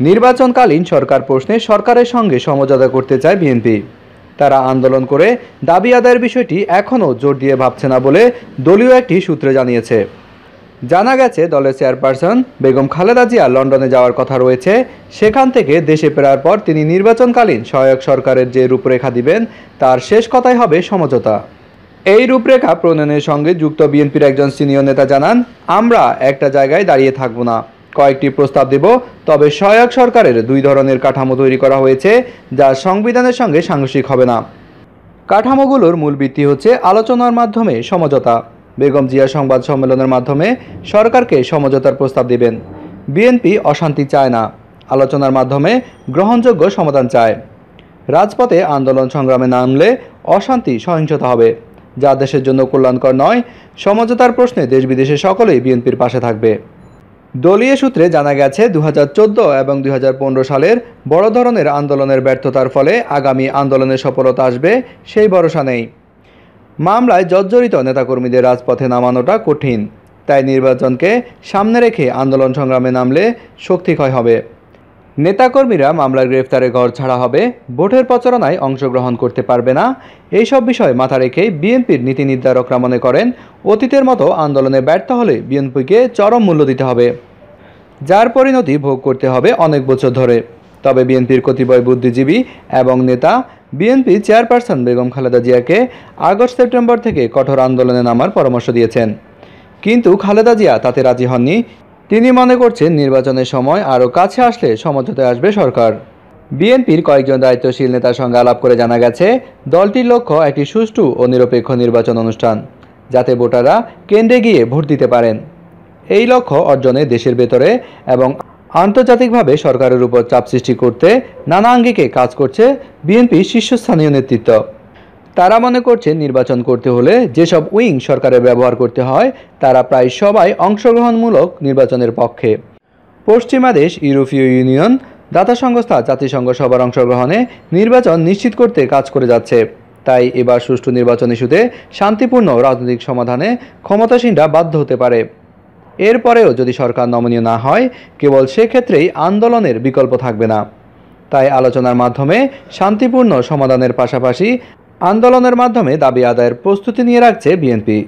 নির্বাচনকালীন সরকার প্রশ্নে সরকারের সঙ্গে সমঝোতা করতে চায় বিএনপি। তারা আন্দোলন করে দাবি আদায়ের বিষয়টি এখনও জোর দিয়ে ভাবছে না বলে দলীয় একটি সূত্রে জানিয়েছে। জানা গেছে, দলের চেয়ারপারসন বেগম খালেদা জিয়া লন্ডনে যাওয়ার কথা রয়েছে। সেখান থেকে দেশে ফেরার পর তিনি নির্বাচনকালীন সহায়ক সরকারের যে রূপরেখা দিবেন, তার শেষ কথাই হবে সমঝোতা। এই রূপরেখা প্রণয়নের সঙ্গে যুক্ত বিএনপির একজন সিনিয়র নেতা জানান, আমরা একটা জায়গায় দাঁড়িয়ে থাকব না। কয়েকটি প্রস্তাব দেব, তবে সহায়ক সরকারের দুই ধরনের কাঠামো তৈরি করা হয়েছে, যা সংবিধানের সঙ্গে সাংঘর্ষিক হবে না। কাঠামোগুলোর মূল ভিত্তি হচ্ছে আলোচনার মাধ্যমে সমঝোতা। বেগম জিয়া সংবাদ সম্মেলনের মাধ্যমে সরকারকে সমঝোতার প্রস্তাব দেবেন। বিএনপি অশান্তি চায় না। আলোচনার মাধ্যমে গ্রহণযোগ্য সমাধান চায়। রাজপথে আন্দোলন সংগ্রামে নামলে অশান্তি সহিংসতা হবে। যা দেশের জন্য কল্যাণকর নয় সমঝোতার প্রশ্নে দেশ বিদেশে সকলেই বিএনপির পাশে থাকবে। দলীয় সূত্রে জানা গেছে দু হাজার চোদ্দ এবং দু হাজার পনেরো সালের বড় ধরনের আন্দোলনের ব্যর্থতার ফলে আগামী আন্দোলনের সফলতা আসবে সেই ভরসা নেই। মামলায় জর্জরিত নেতাকর্মীদের রাজপথে নামানোটা কঠিন। তাই নির্বাচনকে সামনে রেখে আন্দোলন সংগ্রামে নামলে শক্তিক্ষয় হবে। নেতাকর্মীরা মামলার গ্রেফতারে ঘর ছাড়া হবে, ভোটের প্রচারণায় অংশগ্রহণ করতে পারবে না। এইসব বিষয় মাথা রেখে বিএনপির নীতি নির্ধারকরা মনে করেন, অতীতের মতো আন্দোলনে ব্যর্থ হলে বিএনপিকে চরম মূল্য দিতে হবে। যার পরিণতি ভোগ করতে হবে অনেক বছর ধরে। তবে বিএনপির কতিপয় বুদ্ধিজীবী এবং নেতা, বিএনপি চেয়ারপারসন বেগম খালেদা জিয়াকে আগস্ট সেপ্টেম্বর থেকে কঠোর আন্দোলনে নামার পরামর্শ দিয়েছেন। কিন্তু খালেদা জিয়া তাতে রাজি হননি। তিনি মনে করছেন নির্বাচনের সময় আরও কাছে আসলে সমঝোতায় আসবে সরকার। বিএনপির কয়েকজন দায়িত্বশীল নেতার সঙ্গে আলাপ করে জানা গেছে, দলটির লক্ষ্য একটি সুষ্ঠু ও নিরপেক্ষ নির্বাচন অনুষ্ঠান, যাতে ভোটাররা কেন্দ্রে গিয়ে ভোট দিতে পারেন। এই লক্ষ্য অর্জনে দেশের ভেতরে এবং আন্তর্জাতিকভাবে সরকারের উপর চাপ সৃষ্টি করতে নানা আঙ্গিকে কাজ করছে বিএনপির শীর্ষস্থানীয় নেতৃত্ব। তারা মনে করছে নির্বাচন করতে হলে যেসব উইং সরকারের ব্যবহার করতে হয়, তারা প্রায় সবাই অংশগ্রহণমূলক নির্বাচনের পক্ষে। পশ্চিমা দেশ, ইউরোপীয় ইউনিয়ন, দাতা সংস্থা, জাতিসংঘ সবার অংশগ্রহণে নির্বাচন নিশ্চিত করতে কাজ করে যাচ্ছে। তাই এবার সুষ্ঠু নির্বাচন ইস্যুতে শান্তিপূর্ণ রাজনৈতিক সমাধানে ক্ষমতাসীনরা বাধ্য হতে পারে। এরপরেও যদি সরকার নমনীয় না হয়, কেবল সেক্ষেত্রেই আন্দোলনের বিকল্প থাকবে না। তাই আলোচনার মাধ্যমে শান্তিপূর্ণ সমাধানের পাশাপাশি আন্দোলনের মাধ্যমে দাবি আদায়ের প্রস্তুতি নিয়ে রাখছে বিএনপি।